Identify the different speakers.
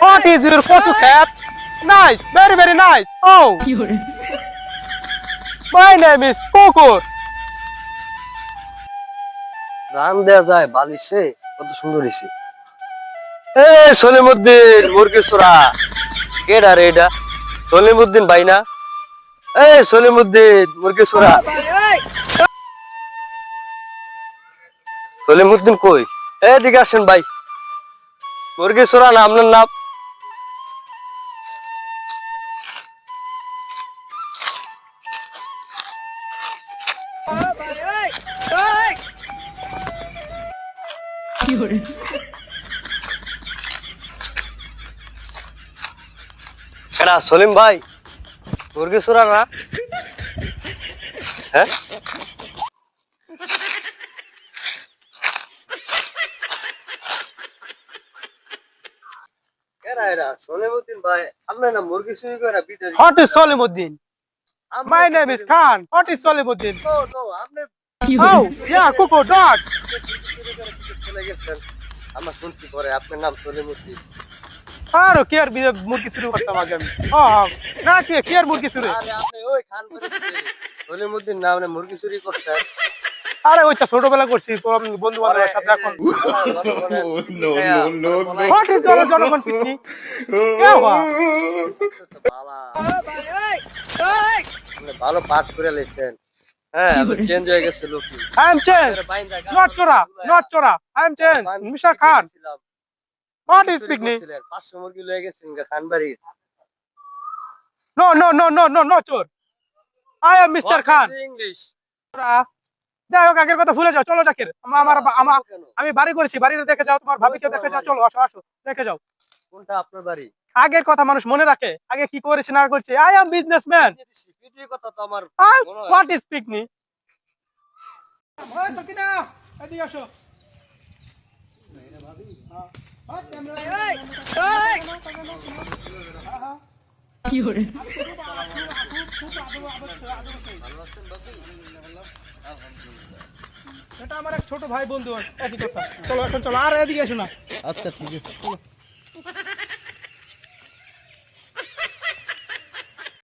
Speaker 1: What is your photo? Nice, very very nice. Oh, my name is Kukur.
Speaker 2: Run দেয়া যায় বালিশে কত সুন্দর হয়েছে এ সলিমুদ্দিন মুরগি সোরা কেডা রে এটা? সলিমুদ্দিন ভাই না? এ সলিমুদ্দিন মুরগি সোরা সলিমুদ্দিন কই? এদিকে আসেন ভাই। মুরগি সোরা না আপনার নাম? কেডা সলিম ভাই মুরগি সোরা না হ্যাঁ
Speaker 1: What is Solimuddin? My name is Khan. What is Solimuddin?
Speaker 2: No no আপনি
Speaker 1: Oh, yeah, Kukur, dog.
Speaker 2: চলে গেছেন। আমরা শুনছি পরে আপনার নাম
Speaker 1: আরও কি আর মুরগি শুরু করতাম আগে আমি? হ্যাঁ হ্যাঁ না কি কি আর মুরগি শুরু?
Speaker 2: আপনি ওই খান সলিমুদ্দিন না আপনি মুরগি চুরি করতেন।
Speaker 1: আরে ওইটা ছোটবেলা করছি তো বন্ধু বান্ধবের সাথে এখন। জনগণ
Speaker 2: আপনি ভালো পাঠ করে লেছেন হ্যাঁ চেঞ্জ হয়ে গেছে লোকি মুরগি লয়ে
Speaker 1: চোর.
Speaker 2: ইংলিশ
Speaker 1: যাই হোক আগের কথা ভুলে যাও চলো জাকির আমার আমার আমি বাড়ি করেছি বাড়িতে দেখে যাও তোমার ভাবিকে দেখে যাও চলো আসো আসো দেখে যাও।
Speaker 2: কোনটা আপনার বাড়ি?
Speaker 1: আগের কথা মানুষ মনে রাখে আগে কি করেছে না করছে? আই এম বিজনেসম্যান
Speaker 2: পিটির কথা তো আমার
Speaker 1: হোয়াট ইজ পিকনিক সকিনা এদিকে আসো। এটা আমার এক ছোট ভাই বন্ধু কথা চলো এখন চলো আর এদিকে এসো না।
Speaker 2: আচ্ছা ঠিক আছে